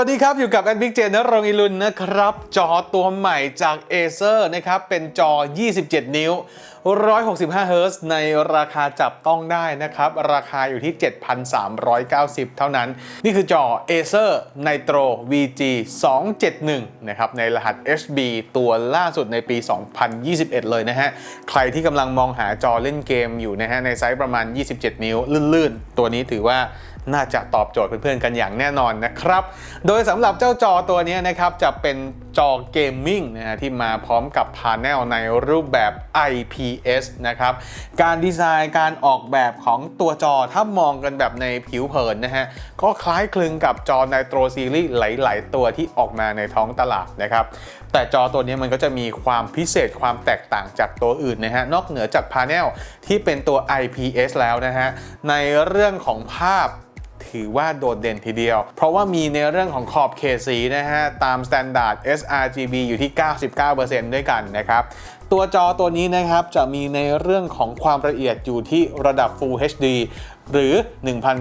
วัสดีครับ อยู่กับแอดบิ๊กเจนนรงอิลุนนะครับ จอตัวใหม่จาก Acer นะครับ เป็นจอ 27 นิ้ว 165 เฮิร์ตซ์ในราคาจับต้องได้นะครับ ราคาอยู่ที่ 7,390 เท่านั้น นี่คือจอ Acer Nitro VG 271นะครับ ในรหัส HB ตัวล่าสุดในปี 2021 เลยนะฮะ ใครที่กำลังมองหาจอเล่นเกมอยู่นะฮะ ในไซส์ประมาณ 27 นิ้ว ลื่นๆ ตัวนี้ถือว่าน่าจะตอบโจทย์เพื่อนๆกันอย่างแน่นอนนะครับ โดยสำหรับเจ้าจอตัวนี้นะครับ จะเป็นจอเกมมิ่งนะฮะที่มาพร้อมกับพาเนลในรูปแบบ IPS นะครับ การดีไซน์การออกแบบของตัวจอถ้ามองกันแบบในผิวเผินนะฮะ ก็คล้ายคลึงกับจอ Nitro Series หลาย ๆ ตัวที่ออกมาในท้องตลาดนะครับ แต่จอตัวนี้มันก็จะมีความพิเศษความแตกต่างจากตัวอื่นนะฮะ นอกเหนือจากพาเนลที่เป็นตัว IPS แล้วนะฮะ ในเรื่องของภาพถือว่าโดดเด่นทีเดียว เพราะว่ามีในเรื่องของขอบเขตสีนะฮะ ตามมาตรฐาน sRGB อยู่ที่ 99%ด้วยกันนะครับ ตัวจอตัวนี้นะครับจะมีในเรื่องของความละเอียดอยู่ที่ระดับ Full HD หรือ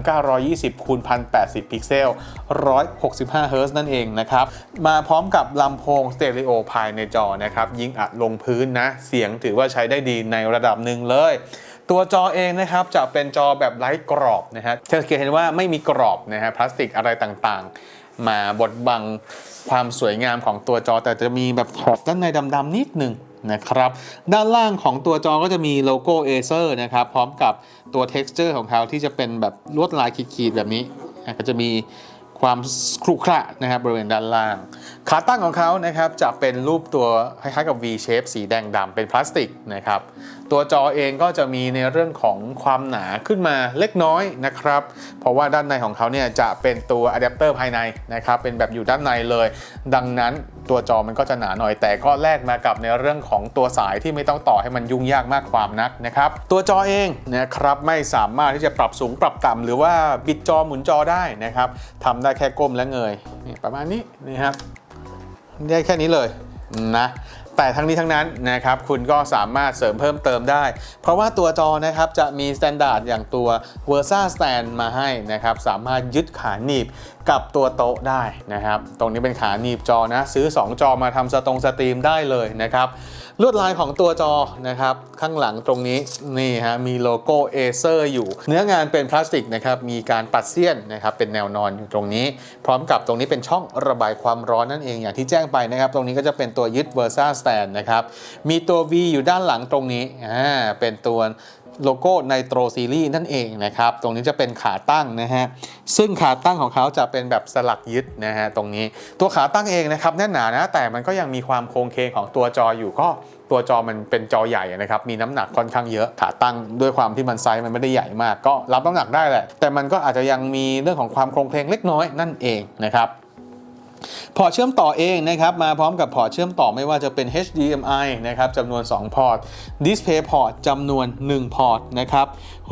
1920คูณ1080 พิกเซล 165 เฮิร์ตซ์นั่นเองนะครับ มาพร้อมกับลำโพงสเตอริโอภายในจอนะครับ ยิงอัดลงพื้นนะ เสียงถือว่าใช้ได้ดีในระดับหนึ่งเลย ตัวจอเองนะครับจะเป็นจอแบบไร้กรอบนะฮะจะเห็นว่าไม่มีกรอบนะฮะพลาสติกอะไรต่างๆ มาบดบังความสวยงามของตัวจอแต่จะมีแบบขอบด้านในดำๆนิดหนึ่งนะครับ ด้านล่างของตัวจอก็จะมีโลโก้ Acer นะครับ พร้อมกับตัว texture ของเขาที่จะเป็นแบบลวดลายขีดๆแบบนี้ ก็จะมีความครุขระนะครับบริเวณด้านล่าง ขาตั้งของเขานะครับจะเป็นรูปตัวคล้ายๆกับ V shape สีแดงดำเป็นพลาสติกนะครับ ตัวจอเองก็จะมีในเรื่องของความหนาขึ้นมาเล็กน้อยนะครับ เพราะว่าด้านในของเขาเนี่ยจะเป็นตัวอะแดปเตอร์ภายในนะครับ เป็นแบบอยู่ด้านในเลย ดังนั้น ตัวจอมันก็จะหนาหน่อยแต่ก็แลกมากับในเรื่องของตัวสายที่ไม่ต้องต่อให้มันยุ่งยากมากความนักนะครับ ตัวจอเองนะครับไม่สามารถที่จะปรับสูงปรับต่ำหรือว่าบิดจอหมุนจอได้นะครับทำได้แค่ก้มและเงยประมาณนี้นะครับได้แค่นี้เลยนะ แต่ทั้งนี้ทั้งนั้นนะครับคุณก็สามารถเสริมเพิ่มเติมได้ เพราะว่าตัวจอนะครับจะมีมาตรฐานอย่างตัว Versa Stand มาให้นะครับสามารถยึดขาหนีบกับตัวโต๊ะได้นะครับ ตรงนี้เป็นขาหนีบจอนะ ซื้อ 2 จอมาทำสตรงสตรีมได้เลยนะครับลวดลายของตัวจอนะครับข้างหลังตรงนี้นี่ฮะมีโลโก้ Acer อยู่ เนื้องานเป็นพลาสติกนะครับมีการปัดเสี้ยนนะครับเป็นแนวนอนอยู่ตรงนี้ พร้อมกับตรงนี้เป็นช่องระบายความร้อนนั่นเองอย่างที่แจ้งไปนะครับ ตรงนี้ก็จะเป็นตัวยึด Versa Stand นะครับมีตัว V อยู่ด้านหลังตรงนี้อ่าเป็นตัว โลโก้ Nitro Series นั่นเองนะครับ ตรงนี้จะเป็นขาตั้งนะฮะ ซึ่งขาตั้งของเขาจะเป็นแบบสลักยึดนะฮะตรงนี้ ตัวขาตั้งเองนะครับแน่นหนานะ แต่มันก็ยังมีความโครงเคงของตัวจออยู่ก็ตัวจอมันเป็นจอใหญ่นะครับ มีน้ำหนักค่อนข้างเยอะขาตั้งด้วยความที่มันไซส์มันไม่ได้ใหญ่มาก ก็รับน้ำหนักได้แหละ แต่มันก็อาจจะยังมีเรื่องของความโครงเพลงเล็กน้อยนั่นเองนะครับ พอร์ตเชื่อมต่อเองนะครับมาพร้อมกับพอร์ตเชื่อมต่อไม่ว่าจะเป็น HDMI นะครับจำนวน 2 พอร์ต Display Port จำนวน 1 พอร์ตนะครับ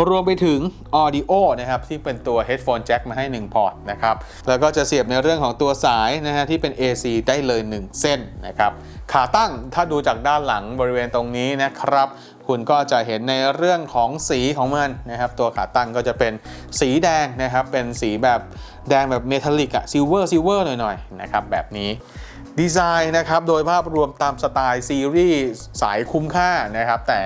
รวมไปถึง Audio นะครับที่เป็นตัว Headphone Jack มาให้ 1 พอร์ตนะครับแล้วก็จะเสียบในเรื่องของตัวสายนะฮะที่เป็น AC ได้เลย 1 เส้นนะครับขาตั้งถ้าดูจากด้านหลังบริเวณตรงนี้นะครับคุณก็จะเห็นในเรื่องของสีของมันนะครับตัวขาตั้งก็จะเป็นสีแดงนะครับเป็นสีแบบ แดงแบบเมทัลลิกอะซิลเวอร์ซิลเวอร์หน่อยๆนะครับแบบนี้ดีไซน์นะครับโดยภาพรวมตามสไตล์ซีรีส์สายคุ้มค่านะครับแต่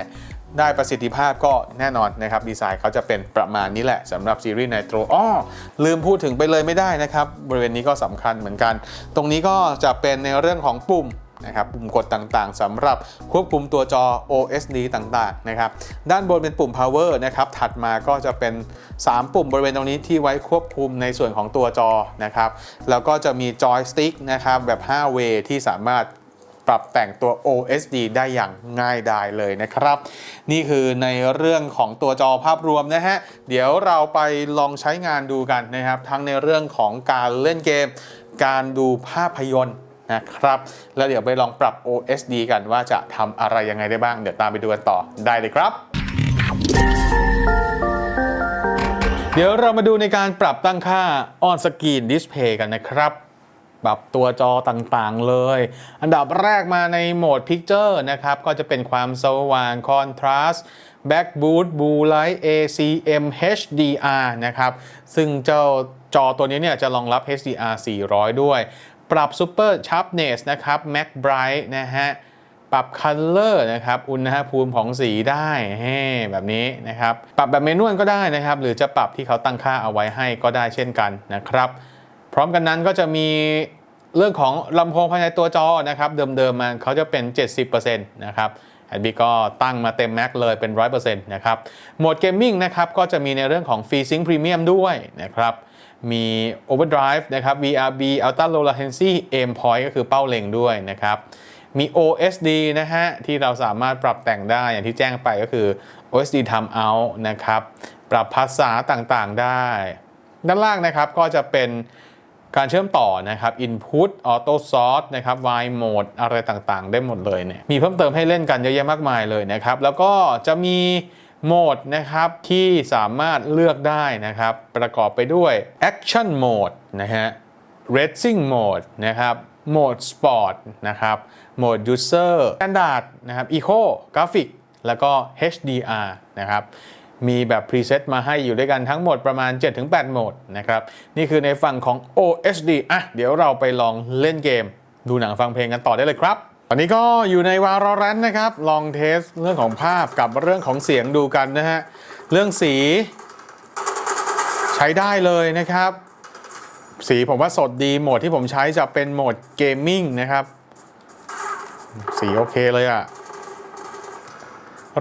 ได้ประสิทธิภาพก็แน่นอนนะครับ ดีไซน์เขาจะเป็นประมาณนี้แหละสำหรับซีรีส์ไนโตรอ้อลืมพูดถึงไปเลยไม่ได้นะครับ บริเวณนี้ก็สำคัญเหมือนกัน ตรงนี้ก็จะเป็นในเรื่องของปุ่ม นะครับปุ่มกดต่างๆสำหรับควบคุมตัวจอ OSD ต่างๆนะครับด้านบนเป็นปุ่ม power นะครับถัดมาก็จะเป็น 3 ปุ่มบริเวณตรงนี้ที่ไว้ควบคุมในส่วนของตัวจอนะครับแล้วก็จะมีจอยสติ๊กนะครับแบบ 5 way ที่สามารถปรับแต่งตัว OSD ได้อย่างง่ายดายเลยนะครับ นี่คือในเรื่องของตัวจอภาพรวมนะฮะ เดี๋ยวเราไปลองใช้งานดูกันนะครับ ทั้งในเรื่องของการเล่นเกม การดูภาพยนตร์ นะครับแล้วเดี๋ยวไปลองปรับ OSD กันว่าจะทำอะไรยังไงได้บ้าง เดี๋ยวตามไปดูกันต่อได้เลยครับ เดี๋ยวเรามาดูในการปรับตั้งค่า On Screen Display กันนะครับปรับตัวจอต่างๆเลย อันดับแรกมาในโหมด Picture นะครับ ก็จะเป็นความสว่าง Contrast Back Boot Blue Light ACM HDR นะครับ ซึ่งเจ้าจอตัวนี้เนี่ยจะรองรับ HDR 400 ด้วย ปรับ Super Sharpness นะครับ Mac Bright นะฮะ ปรับ Color นะครับ อุณหภูมิของสีได้แฮ่แบบนี้นะครับ ปรับแบบเมนวลก็ได้นะครับ หรือจะปรับที่เขาตั้งค่าเอาไว้ให้ก็ได้เช่นกันนะครับ พร้อมกันนั้นก็จะมีเรื่องของลำโพงภายในตัวจอนะครับ เดิมๆมันเขาจะเป็น 70%นะครับแอดบีก็ตั้งมาเต็มแม็กเลยเป็น 100%นะครับ โหมดเกมมิ่งนะครับ ก็จะมีในเรื่องของ FreeSync Premium ด้วยนะครับ มี Overdrive นะครับ VRB Ultra Low Latency Aim Point ก็คือเป้าเล็งด้วยนะครับ มี OSD นะฮะ ที่เราสามารถปรับแต่งได้อย่างที่แจ้งไปก็คือ OSD Timeout นะครับ ปรับภาษาต่างๆได้ ด้านล่างนะครับก็จะเป็นการเชื่อมต่อนะครับ Input Auto Source นะครับ Wide Mode อะไรต่างๆ ได้หมดเลยเนี่ย มีเพิ่มเติมให้เล่นกันเยอะแยะมากมายเลยนะครับ แล้วก็จะมี โหมดนะครับที่สามารถเลือกได้นะครับ ประกอบไปด้วย Action Mode นะฮะ Racing Mode นะครับโหมด Sport นะครับโหมด User Standard นะครับ Eco Graphic แล้วก็ HDR นะครับมีแบบพรีเซตมาให้อยู่ด้วยกันทั้งหมดประมาณ 7-8 โหมดนะครับ นี่คือในฝั่งของ OHD อะ เดี๋ยวเราไปลองเล่นเกม ดูหนังฟังเพลงกันต่อได้เลยครับ ตอนนี้ก็อยู่ในวา o รันนะครับ ลองเทสเรื่องของภาพกับเรื่องของเสียงดูกันนะฮะ เรื่องสี ใช้ได้เลยนะครับ สีผมว่าสดดีโหมดที่ผมใช้จะเป็นโหมดเกมมิ่งนะครับ สีโอเคเลยอะ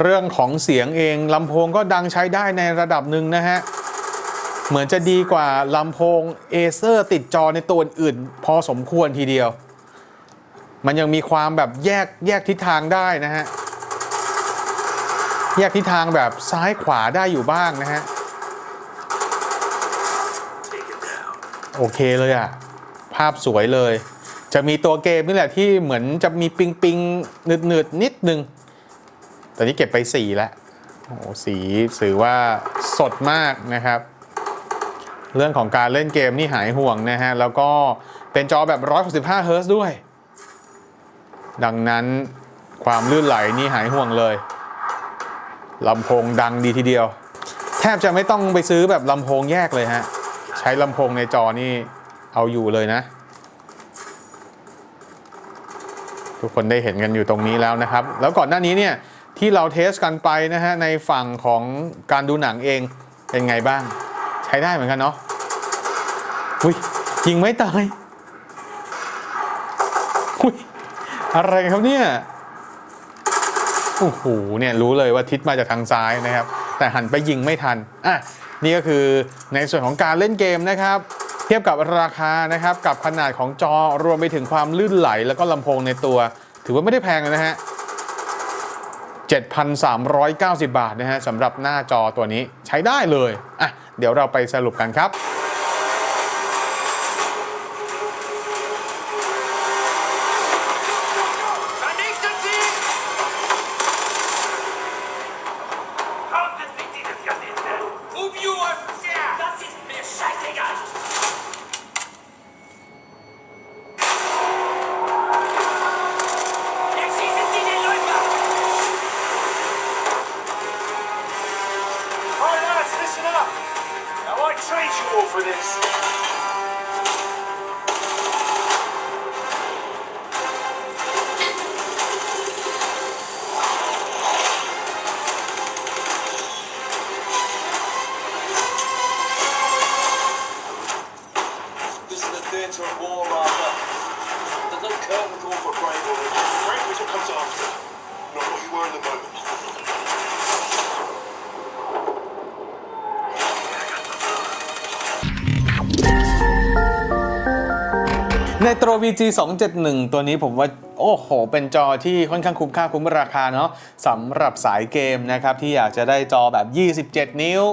เรื่องของเสียงเองลำโพงก็ดังใช้ได้ในระดับหนึ่งนะฮะ เหมือนจะดีกว่าลำโพงเอเซอร์ติดจอในตัวอื่น พอสมควรทีเดียว มันยังมีความแบบแยกแยกทิศทางได้นะฮะ แยกทิศทางแบบซ้ายขวาได้อยู่บ้างนะฮะ โอเคเลยอะภาพสวยเลย จะมีตัวเกมนี่แหละที่เหมือนจะมีปิงปิงหนืดหนืดนิดนึงตอนนี้เก็บไปสีแล้วโอ้สีถือว่าสดมากนะครับ เรื่องของการเล่นเกมนี่หายห่วงนะฮะ แล้วก็เป็นจอแบบ 165 เฮิร์ตซ์ด้วย ดังนั้นความลื่นไหลนี่หายห่วงเลยลำโพงดังดีทีเดียว แทบจะไม่ต้องไปซื้อแบบลำโพงแยกเลยฮะ ใช้ลำโพงในจอนี่เอาอยู่เลยนะ ทุกคนได้เห็นกันอยู่ตรงนี้แล้วนะครับ แล้วก่อนหน้านี้เนี่ยที่เราเทสกันไปนะฮะในฝั่งของการดูหนังเองเป็นไงบ้าง ใช้ได้เหมือนกันเนาะอุ้ยยิงไม่ตายอุ้ย อะไรครับเนี่ยโอ้โหเนี่ยรู้เลยว่าทิศมาจากทางซ้ายนะครับ แต่หันไปยิงไม่ทันอะนี่ก็คือในส่วนของการเล่นเกมนะครับ เทียบกับราคานะครับกับขนาดของจอรวมไปถึงความลื่นไหล แล้วก็ลำโพงในตัว ถือว่าไม่ได้แพงเลยนะฮะ7,390 บาทนะฮะสำหรับหน้าจอตัวนี้ใช้ได้เลยอะเดี๋ยวเราไปสรุปกันครับ ในโตร VG 271ตัวนี้ผมว่าโอ้โห เป็นจอที่ค่อนข้างคุ้มค่าคุ้มราคาเนาะสำหรับสายเกมนะครับ ที่อยากจะได้จอแบบ 27 นิ้ว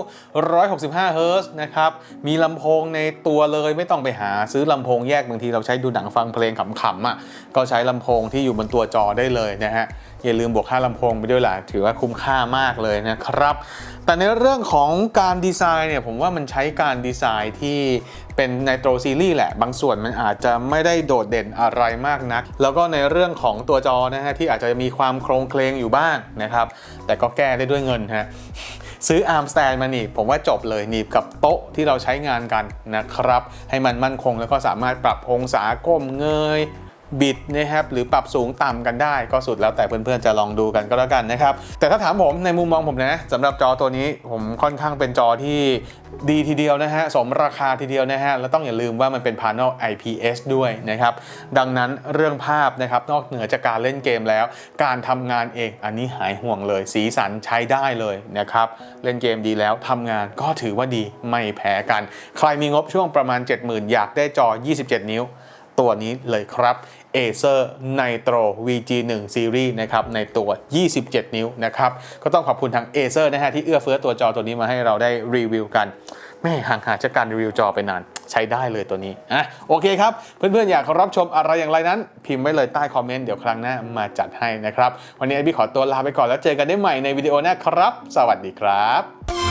165 เฮิร์ตนะครับ มีลำโพงในตัวเลยไม่ต้องไปหาซื้อลำโพงแยกบางทีเราใช้ดูหนังฟังเพลงขำๆอะก็ใช้ลำโพงที่อยู่บนตัวจอได้เลยนะฮะ อย่าลืมบวกค่าลำโพงไปด้วยล่ะ ถือว่าคุ้มค่ามากเลยนะครับ แต่ในเรื่องของการดีไซน์เนี่ยผมว่ามันใช้การดีไซน์ที่ เป็นไนโตรซีรีส์แหละ บางส่วนมันอาจจะไม่ได้โดดเด่นอะไรมากนัก แล้วก็ในเรื่องของตัวจอนะฮะที่อาจจะมีความโครงเคลงอยู่บ้างนะครับแต่ก็แก้ได้ด้วยเงินฮะซื้ออาร์มสแตนมาหนีบผมว่าจบเลยหนีบกับโต๊ะที่เราใช้งานกันนะครับ ให้มันมั่นคงแล้วก็สามารถปรับองศาก้มเงย บิดนะครับหรือปรับสูงต่ำกันได้ก็สุดแล้วแต่เพื่อนๆจะลองดูกันก็แล้วกันนะครับ แต่ถ้าถามผมในมุมมองผมนะสำหรับจอตัวนี้ผมค่อนข้างเป็นจอที่ดีทีเดียวนะฮะสมราคาทีเดียวนะฮะแล้วต้องอย่าลืมว่ามันเป็น panel IPS ด้วยนะครับดังนั้นเรื่องภาพนะครับนอกเหนือจากการเล่นเกมแล้ว การทำงานเองอันนี้หายห่วงเลย สีสันใช้ได้เลยนะครับเล่นเกมดีแล้วทำงานก็ถือว่าดีไม่แพ้กัน ใครมีงบช่วงประมาณ 70,000 อยากได้จอ 27 นิ้ว ตัวนี้เลยครับ Acer Nitro VG1 Series นะครับในตัว 27 นิ้วนะครับก็ต้องขอบคุณทาง Acer นะฮะที่เอื้อเฟื้อตัวจอตัวนี้มาให้เราได้รีวิวกันแม่ห่างหายจากการรีวิวจอไปนานใช้ได้เลยตัวนี้อะโอเคครับ เพื่อนๆ อยากรับชมอะไรอย่างไรนั้น พิมพ์ไว้เลยใต้คอมเมนต์เดี๋ยวครั้งหน้ามาจัดให้นะครับ วันนี้พี่ขอตัวลาไปก่อนแล้วเจอกันได้ใหม่ในวิดีโอหน้าครับ สวัสดีครับ